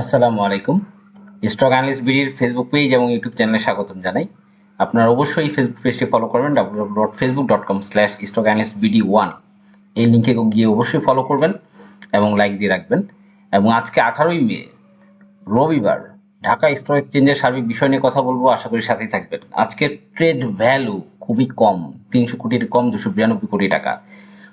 আসসালামু আলাইকুম। Stock analyst বিডির ফেসবুক পেজ এবং ইউটিউব চ্যানেলে স্বাগতম জানাই। আপনারা অবশ্যই ফেসবুক পেজটি ফলো করবেন W dot Facebook dot com slash stock analyst BD one এই লিঙ্কে গিয়ে অবশ্যই ফলো করবেন এবং লাইক দিয়ে রাখবেন। এবং আজকে আঠারোই মে, রবিবার, ঢাকা স্টক এক্সচেঞ্জের সার্বিক বিষয় নিয়ে কথা বলব, আশা করি সাথেই থাকবেন। আজকের ট্রেড ভ্যালু খুবই কম, তিনশো কোটির কম, দুশো বিরানব্বই কোটি টাকা।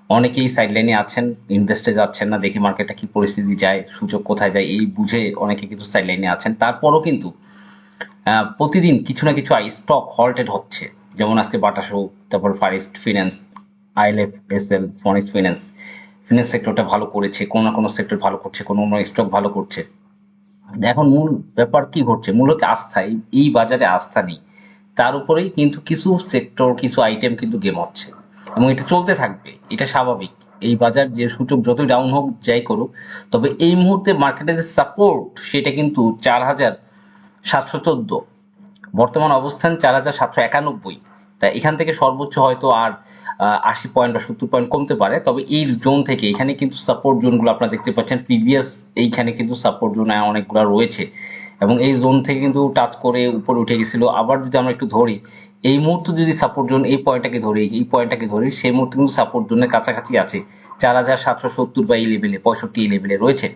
অনেকেই সাইডলাইনে আছেন ইনভেস্টে যাচ্ছেন না, দেখি মার্কেটটা কি পরিস্থিতি যায় সূচক কোথায় যায়, এই বুঝে অনেকে কিন্তু সাইডলাইনে আছেন। তারপরও কিন্তু প্রতিদিন কিছু না কিছু স্টক হল্টেড হচ্ছে। যেমন আজকে বাটা শো তারপর Fareast finance ILF S L ফনিস finance finance সেক্টরটা ভালো করেছে, কোনো না কোনো সেক্টর ভালো করছে, কোনো কোনো স্টক ভালো করছে। এখন মূল ব্যাপার কি ঘটছে? মূল হচ্ছে আস্থা, এই বাজারে আস্থা নেই। তার উপরেই কিন্তু কিছু সেক্টর কিছু আইটেম কিন্তু গেম হচ্ছে। এবং এটা চলতে থাকবে, এটা স্বাভাবিক। এই বাজার যে সূচক যতই ডাউন হোক, যাই করুক, তবে এই মুহূর্তে মার্কেটের যে সাপোর্ট সেটা কিন্তু চার হাজার সাতশো চোদ্দ। বর্তমান অবস্থান চার হাজার সাতশো একানব্বই। তা এখান থেকে সর্বোচ্চ হয়তো আর আশি পয়েন্ট বা সত্তর পয়েন্ট কমতে পারে, তবে এই জোন থেকে এখানে কিন্তু সাপোর্ট জোনগুলো আপনারা দেখতে পাচ্ছেন। প্রিভিয়াস এইখানে কিন্তু সাপোর্ট জোন অনেকগুলো রয়েছে। এবং এই জোন থেকে কিন্তু টাচ করে উপরে উঠে গেছিল। আবার যদি আমরা একটু ধরি, এই মুহূর্তে যদি সাপোর্ট জোন এই পয়েন্টটাকে ধরি, এই পয়েন্টটাকে ধরি, সেই মুহূর্তে কিন্তু সাপোর্ট জোনের কাছাকাছি আছে। চার হাজার সাতশো সত্তর বা এই লেভেলে পঁয়ষট্টি এই লেভেলে রয়েছে।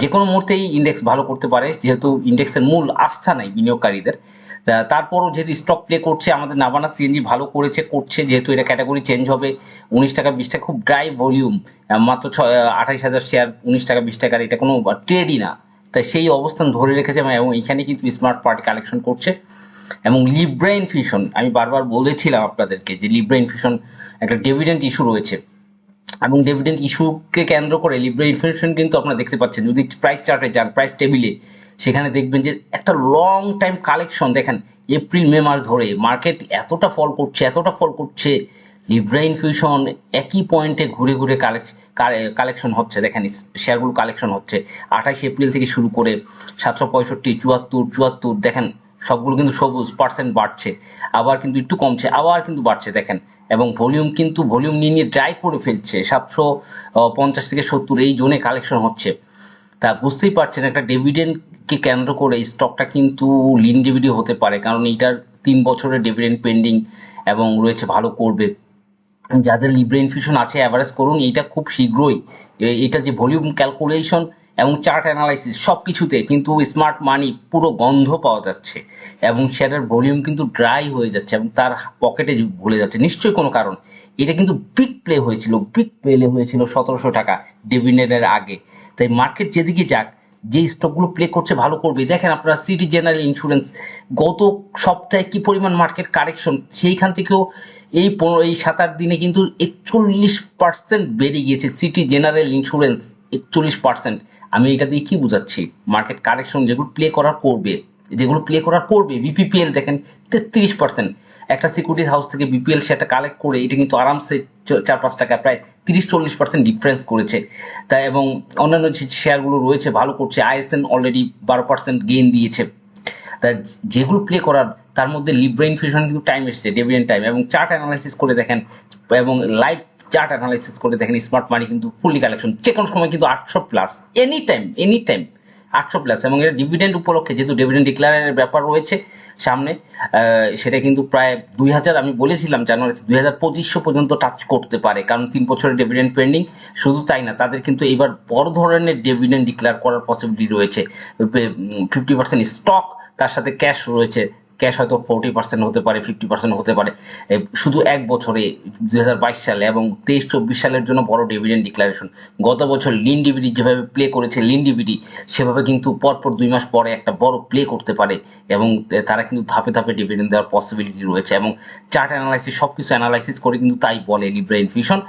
যে কোনো মুহূর্তেই ইন্ডেক্স ভালো করতে পারে, যেহেতু ইন্ডেক্সের মূল আস্থা নাই বিনিয়োগকারীদের। তারপরও যেহেতু স্টক প্লে করছে, আমাদের নাবানা সিএনজি ভালো করেছে, করছে, যেহেতু এটা ক্যাটাগরি চেঞ্জ হবে, উনিশ টাকা, বিশ টাকা, খুব ড্রাই ভলিউম মাত্র ছয় আঠাইশ হাজার শেয়ার উনিশ টাকা, বিশ টাকার, এটা কোনো ট্রেডই না। তাই সেই অবস্থান ধরে রেখেছে এবং এখানে কিন্তু স্মার্ট পার্টি কালেকশন করছে। এবং লিব্রেইন ফিউশন আমি বারবার বলেছিলাম আপনাদেরকে যে লিব্রেইন ফিউশন একটা ডেভিডেন্ট ইস্যু রয়েছে। এবং ডেভিডেন্ট ইস্যুকে কেন্দ্র করে লিব্রা ইনফ্লেশন কিন্তু আপনারা দেখতে পাচ্ছেন। যদি প্রাইস চার্টে যান প্রাইস টেবিলে সেখানে দেখবেন যে একটা লং টাইম কালেকশন দেখেন এপ্রিল মে মাস ধরে মার্কেট এতটা ফল করছে, এতটা ফল করছে লিব্রা ইনফিউশন একই পয়েন্টে ঘুরে ঘুরে কালেকশন হচ্ছে। দেখেন শেয়ারগুলো কালেকশন হচ্ছে। আঠাশ এপ্রিল থেকে শুরু করে সাতশো পঁয়ষট্টি, চুয়াত্তর চুয়াত্তর, দেখেন, সবগুলো কিন্তু সবুজ পার্সেন্ট বাড়ছে। আবার কিন্তু একটু কমছে, আবার কিন্তু বাড়ছে, দেখেন। এবং ভলিউম কিন্তু ভলিউম নিয়ে নিয়ে ড্রাই করে ফেলছে। সাতশো পঞ্চাশ থেকে সত্তর, এই জোনে কালেকশন হচ্ছে। তা বুঝতেই পারছেন, একটা ডিভিডেন্ডকে কেন্দ্র করে এই স্টকটা কিন্তু লিন ডিভিডি হতে পারে। কারণ এইটার তিন বছরের ডিভিডেন্ড পেন্ডিং এবং রয়েছে, ভালো করবে। যাদের লিব্রা ইনফিউশন আছে অ্যাভারেজ করুন, এইটা খুব শীঘ্রই। এটা যে ভলিউম ক্যালকুলেশন এবং চার্ট অ্যানালাইসিস সব কিছুতে কিন্তু স্মার্ট মানি পুরো গন্ধ পাওয়া যাচ্ছে এবং শেয়ারের ভলিউম কিন্তু ড্রাই হয়ে যাচ্ছে এবং তার পকেটে ভুলে যাচ্ছে। নিশ্চয়ই কোনো কারণ। এটা কিন্তু বিগ প্লে হয়েছিল বিগ প্লে হয়েছিল সতেরোশো টাকা ডিভিডেন্ডের আগে। তাই মার্কেট যেদিকে যাক যে স্টকগুলো প্লে করছে ভালো করবে। দেখেন আপনারা সিটি জেনারেল ইন্স্যুরেন্স গত সপ্তাহে কি পরিমাণ মার্কেট কারেকশন সেইখান থেকেও এই পনেরো, এই সাত, আট দিনে কিন্তু একচল্লিশ পার্সেন্ট বেড়ে গিয়েছে সিটি জেনারেল ইন্স্যুরেন্স একচল্লিশ পার্সেন্ট আমি এটা দিয়ে কী বোঝাচ্ছি? মার্কেট কারেকশন যেগুলো প্লে করার করবে, যেগুলো প্লে করার করবে বিপিপিএল দেখেন তেত্রিশ পার্সেন্ট একটা সিকিউরিটি হাউস থেকে বিপিএল সেটা কালেক্ট করে, এটা কিন্তু আরামসে চার পাঁচ টাকা, প্রায় তিরিশ চল্লিশ পার্সেন্ট ডিফারেন্স করেছে। তা এবং অন্যান্য যে শেয়ারগুলো রয়েছে, ভালো করছে। আইএসএন অলরেডি বারো পার্সেন্ট গেইন দিয়েছে। তা যেগুলো প্লে করার, তার মধ্যে লিব্রেইন ফিউশন কিন্তু টাইম এসেছে ডেভিডেন্ট টাইম এবং চার্ট অ্যানালাইসিস করে দেখেন, এবং লাইভ চার্ট অ্যানালাইসিস করে দেখেন স্মার্ট মানি কিন্তু ফুললি কালেকশন যে কোনো সময় কিন্তু আটশো plus any time any time আটশো প্লাস এবং এর ডিভিডেন্ড উপলক্ষে যেহেতু ডিভিডেন্ড ডিক্লারের ব্যাপার রয়েছে সামনে সেটা কিন্তু প্রায় দুই হাজার, আমি বলেছিলাম জানুয়ারিতে দুই হাজার পঁচিশশো পর্যন্ত টাচ করতে পারে। কারণ তিন বছরের ডিভিডেন্ড পেন্ডিং শুধু তাই না, তাদের কিন্তু এবার বড় ধরনের ডিভিডেন্ড ডিক্লেয়ার করার পসিবিলিটি রয়েছে। ফিফটি পার্সেন্ট স্টক তার সাথে ক্যাশ রয়েছে। ক্যাশ হয়তো ফোরটি পার্সেন্ট হতে পারে, ফিফটি পার্সেন্ট হতে পারে। শুধু এক বছরে দুই হাজার বাইশ সালে এবং তেইশ চব্বিশ সালের জন্য বড় ডিভিডেন্ড ডিক্লারেশন। গত বছর লিন ডিভিডি যেভাবে প্লে করেছে, লিন ডিভিডি, সেভাবে কিন্তু পরপর দুই মাস পরে একটা বড় প্লে করতে পারে এবং তারা কিন্তু ধাপে ধাপে ডিভিডেন্ড দেওয়ার পসিবিলিটি রয়েছে এবং চার্ট অ্যানালাইসিস সব কিছু অ্যানালাইসিস করে কিন্তু তাই বলে লিব্রা ইনফিউশন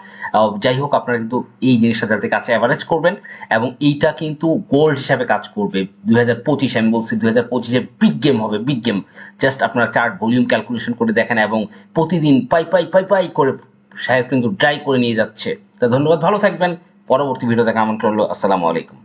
যাই হোক, আপনারা কিন্তু এই জিনিসটা যাতে কাছে অ্যাভারেজ করবেন এবং এইটা কিন্তু গোল্ড হিসাবে কাজ করবে। দুই হাজার পঁচিশ, আমি বলছি দুই হাজার পঁচিশে বিগ গেম হবে বিগ গেম জাস্ট আপনারা চার্ট ভলিউম ক্যালকুলেশন করে দেখেন এবং প্রতিদিন পাই পাই পাই পাই করে সাহেব কিন্তু ড্রাই করে নিয়ে যাচ্ছে। তা ধন্যবাদ, ভালো থাকবেন। পরবর্তী ভিডিও দেখা আমন্ত্রণ হলো আসসালামু আলাইকুম।